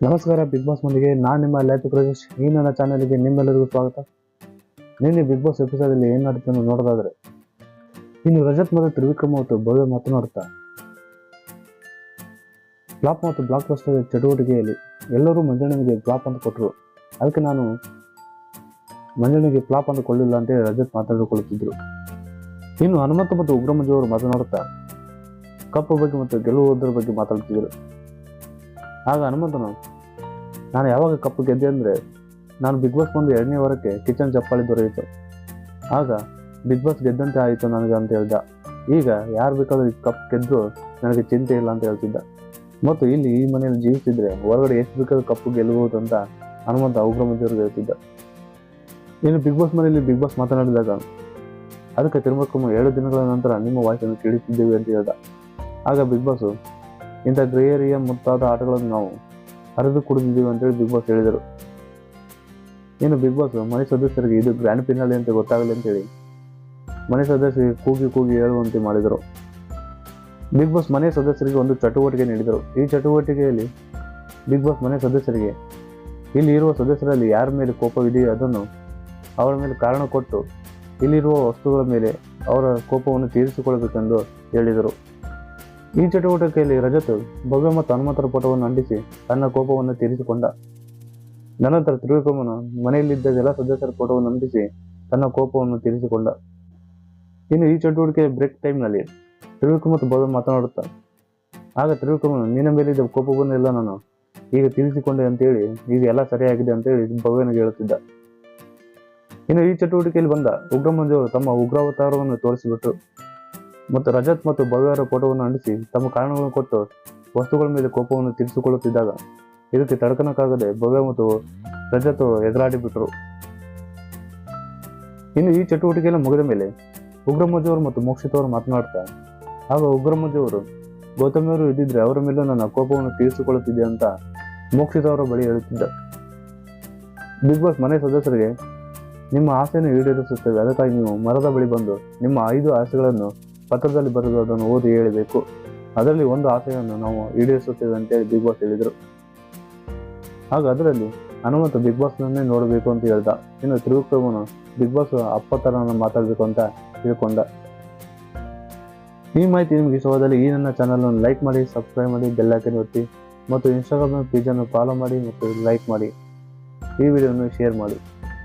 ನಮಸ್ಕಾರ big boss ಮಂದಿಗೆ. ನಾನು ನಿಮ್ಮ ಲೈಫ್ ಪ್ರದೇಶ್ ಈ ನನ್ನ ಚಾನಲ್ಗೆ ನಿಮ್ಮೆಲ್ಲರಿಗೂ ಸ್ವಾಗತ. ನಿನ್ನೆ ಬಿಗ್ ಬಾಸ್ ಎಪಿಸೋಡ್ ಅಲ್ಲಿ ಏನ್ ನಡೀತು ನೋಡೋದಾದ್ರೆ, ಇನ್ನು ರಜತ್ ಮತ್ತು ತ್ರಿವಿಕ್ರಮ ಮತ್ತು ಭವ್ಯ ಮಾತನಾಡುತ್ತಾ ಫ್ಲಾಪ್ ಮತ್ತು ಬ್ಲಾಕ್ ಬಸ್ಟರ್ ಚಟುವಟಿಕೆಯಲ್ಲಿ ಎಲ್ಲರೂ ಮಂಜಣ್ಣನಿಗೆ ಫ್ಲಾಪ್ ಅಂತ ಕೊಟ್ಟರು ಅದಕ್ಕೆ ನಾನು ಮಂಜಣ್ಣಿಗೆ ಫ್ಲಾಪ್ ಅಂತ ಕೊಳ್ಳಿಲ್ಲ ಅಂತೇಳಿ ರಜತ್ ಮಾತಾಡಿಕೊಳ್ಳುತ್ತಿದ್ದರು ಇನ್ನು ಹನುಮಂತ ಮತ್ತು ಉಗ್ರಮಂಜು ಅವರು ಮಾತನಾಡುತ್ತಾ ಕಪ್ಪು ಬಗ್ಗೆ ಮತ್ತು ಗೆಲುವುದರ ಬಗ್ಗೆ ಮಾತಾಡುತ್ತಿದ್ದರು ಆಗ ಹನುಮಂತನು, ನಾನು ಯಾವಾಗ ಕಪ್ಪು ಗೆದ್ದೆ ಅಂದರೆ ನಾನು ಬಿಗ್ ಬಾಸ್ ಬಂದು ಎರಡನೇ ವಾರಕ್ಕೆ ಕಿಚನ್ ಚಪ್ಪಾಳಿ ದೊರೆಯಿತು. ಆಗ ಬಿಗ್ ಬಾಸ್ ಗೆದ್ದಂತೆ ಆಯಿತು ನನಗೆ ಅಂತ ಹೇಳ್ದ. ಈಗ ಯಾರು ಬೇಕಾದ್ರೂ ಕಪ್ ಗೆದ್ದರೂ ನನಗೆ ಚಿಂತೆ ಇಲ್ಲ ಅಂತ ಹೇಳ್ತಿದ್ದ. ಮತ್ತು ಇಲ್ಲಿ ಈ ಮನೆಯಲ್ಲಿ ಜೀವಿಸಿದ್ರೆ ಹೊರಗಡೆ ಎಷ್ಟು ಬೇಕಾದ್ರೂ ಕಪ್ಪು ಗೆಲ್ಲಬಹುದು ಅಂತ ಹನುಮಂತ ಉಗ್ರಮಂಜವ್ರಿಗೆ ಹೇಳ್ತಿದ್ದ. ಇನ್ನು ಬಿಗ್ ಬಾಸ್ ಮನೆಯಲ್ಲಿ ಬಿಗ್ ಬಾಸ್ ಮಾತನಾಡಿದಾಗ ಅದಕ್ಕೆ ತಿರುಮಕ್ಕಮ್ಮ ಏಳು ದಿನಗಳ ನಂತರ ನಿಮ್ಮ ವಾಯ್ಸನ್ನು ಕೇಳುತ್ತಿದ್ದೇವೆ ಅಂತ ಹೇಳ್ದ. ಆಗ ಬಿಗ್ ಬಾಸ್ ಇಂಥ ಗ್ರೇಯರಿಯ ಮುಂತಾದ ಆಟಗಳನ್ನು ನಾವು ಹರಿದು ಕುಡಿದಿದ್ದೀವಿ ಅಂತೇಳಿ ಬಿಗ್ ಬಾಸ್ ಹೇಳಿದರು. ಇನ್ನು ಬಿಗ್ ಬಾಸ್ ಮನೆ ಸದಸ್ಯರಿಗೆ ಇದು ಗ್ರ್ಯಾಂಡ್ ಫಿನಾಲೆ ಅಂತ ಗೊತ್ತಾಗಲಿ ಅಂತೇಳಿ ಮನೆ ಸದಸ್ಯರಿಗೆ ಕೂಗಿ ಕೂಗಿ ಹೇಳುವಂತೆ ಮಾಡಿದರು. ಬಿಗ್ ಬಾಸ್ ಮನೆ ಸದಸ್ಯರಿಗೆ ಒಂದು ಚಟುವಟಿಕೆ ನೀಡಿದರು. ಈ ಚಟುವಟಿಕೆಯಲ್ಲಿ ಬಿಗ್ ಬಾಸ್ ಮನೆ ಸದಸ್ಯರಿಗೆ ಇಲ್ಲಿ ಇರುವ ಸದಸ್ಯರಲ್ಲಿ ಯಾರ ಮೇಲೆ ಕೋಪವಿದೆಯೋ ಅದನ್ನು ಅವರ ಮೇಲೆ ಕಾರಣ ಕೊಟ್ಟು ಇಲ್ಲಿರುವ ವಸ್ತುಗಳ ಮೇಲೆ ಅವರ ಕೋಪವನ್ನು ತೀರಿಸಿಕೊಳ್ಳಬೇಕೆಂದು ಹೇಳಿದರು. ಈ ಚಟುವಟಿಕೆಯಲ್ಲಿ ರಜತ್ ಭವ್ಯ ಮತ್ತು ಹನುಮಂತರ ಪಟವನ್ನು ಅಂಟಿಸಿ ತನ್ನ ಕೋಪವನ್ನು ತೀರಿಸಿಕೊಂಡ. ನಂತರ ತ್ರಿವಿಕ್ರಮನು ಮನೆಯಲ್ಲಿದ್ದ ಎಲ್ಲ ಸದಸ್ಯರ ಪಟವನ್ನು ಅಂಟಿಸಿ ತನ್ನ ಕೋಪವನ್ನು ತೀರಿಸಿಕೊಂಡ. ಇನ್ನು ಈ ಚಟುವಟಿಕೆ ಬ್ರೇಕ್ ಟೈಮ್ನಲ್ಲಿ ತ್ರಿವಿಕ್ರಮ ಮತ್ತು ಭವ್ಯ ಮಾತನಾಡುತ್ತಾ, ಆಗ ತ್ರಿವಿಕ್ರಮನು, ನಿನ್ನ ಮೇಲಿದ್ದ ಕೋಪವನ್ನೆಲ್ಲ ನಾನು ಈಗ ತೀರಿಸಿಕೊಂಡೆ ಅಂತೇಳಿ, ಈಗ ಎಲ್ಲ ಸರಿಯಾಗಿದೆ ಅಂತೇಳಿ ಭವ್ಯನಿಗೆ ಹೇಳುತ್ತಿದ್ದ. ಇನ್ನು ಈ ಚಟುವಟಿಕೆಯಲ್ಲಿ ಬಂದ ಉಗ್ರಮಂಜು ತಮ್ಮ ಉಗ್ರಾವತಾರವನ್ನು ತೋರಿಸಿಬಿಟ್ರು. ಮತ್ತು ರಜತ್ ಮತ್ತು ಭವ್ಯರ ಫೋಟೋವನ್ನು ಅಂಟಿಸಿ ತಮ್ಮ ಕಾರಣಗಳನ್ನು ಕೊಟ್ಟು ವಸ್ತುಗಳ ಮೇಲೆ ಕೋಪವನ್ನು ತೀರಿಸಿಕೊಳ್ಳುತ್ತಿದ್ದಾಗ ಇದಕ್ಕೆ ತಡ್ಕನಕ್ಕಾಗದೆ ಭವ್ಯ ಮತ್ತು ರಜತ್ ಎದುರಾಡಿಬಿಟ್ರು ಇನ್ನು ಈ ಚಟುವಟಿಕೆಯನ್ನು ಮುಗಿದ ಮೇಲೆ ಉಗ್ರಮಜ್ಜು ಅವರು ಮತ್ತು ಮೋಕ್ಷಿತವರು ಮಾತನಾಡ್ತಾ, ಆಗ ಉಗ್ರಮಜ್ಜು ಗೌತಮಿಯವರು ಇದ್ದಿದ್ರೆ ಅವರ ಮೇಲೆ ನನ್ನ ಕೋಪವನ್ನು ತೀರಿಸಿಕೊಳ್ಳುತ್ತಿದ್ದೆ ಅಂತ ಮೋಕ್ಷಿತ ಅವರ ಬಳಿ ಹೇಳುತ್ತಿದ್ದ. ಬಿಗ್ ಬಾಸ್ ಮನೆ ಸದಸ್ಯರಿಗೆ ನಿಮ್ಮ ಆಸೆಯನ್ನು ಈಡೇರಿಸುತ್ತೇವೆ, ಅದಕ್ಕಾಗಿ ನೀವು ಮರದ ಬಳಿ ಬಂದು ನಿಮ್ಮ ಐದು ಆಸೆಗಳನ್ನು ಪತ್ರದಲ್ಲಿ ಬರೆದು ಅದನ್ನು ಓದಿ ಹೇಳಬೇಕು. ಅದರಲ್ಲಿ ಒಂದು ಆಸೆಯನ್ನು ನಾವು ಈಡೇರಿಸುತ್ತೇವೆ ಅಂತೇಳಿ ಬಿಗ್ ಬಾಸ್ ಹೇಳಿದರು. ಆಗ ಅದರಲ್ಲಿ ಹನುಮಂತ ಬಿಗ್ ಬಾಸ್ನನ್ನೇ ನೋಡಬೇಕು ಅಂತ ಹೇಳ್ದ. ಇನ್ನು ತ್ರಿವಿಕ್ರಮನು ಬಿಗ್ ಬಾಸ್ ಅಪ್ಪ ಥರ ಮಾತಾಡಬೇಕು ಅಂತ ತಿಳ್ಕೊಂಡ. ಈ ಮಾಹಿತಿ ನಿಮಗೆ ಇಷ್ಟವಾದಲ್ಲಿ ಈ ನನ್ನ ಚಾನಲನ್ನು ಲೈಕ್ ಮಾಡಿ ಸಬ್ಸ್ಕ್ರೈಬ್ ಮಾಡಿ ಬೆಲ್ ಐಕನ್ ಒತ್ತಿ, ಮತ್ತು ಇನ್ಸ್ಟಾಗ್ರಾಮ್ ಪೇಜನ್ನು ಫಾಲೋ ಮಾಡಿ, ಮತ್ತು ಲೈಕ್ ಮಾಡಿ. ಈ ವಿಡಿಯೋವನ್ನು ಶೇರ್ ಮಾಡಿ.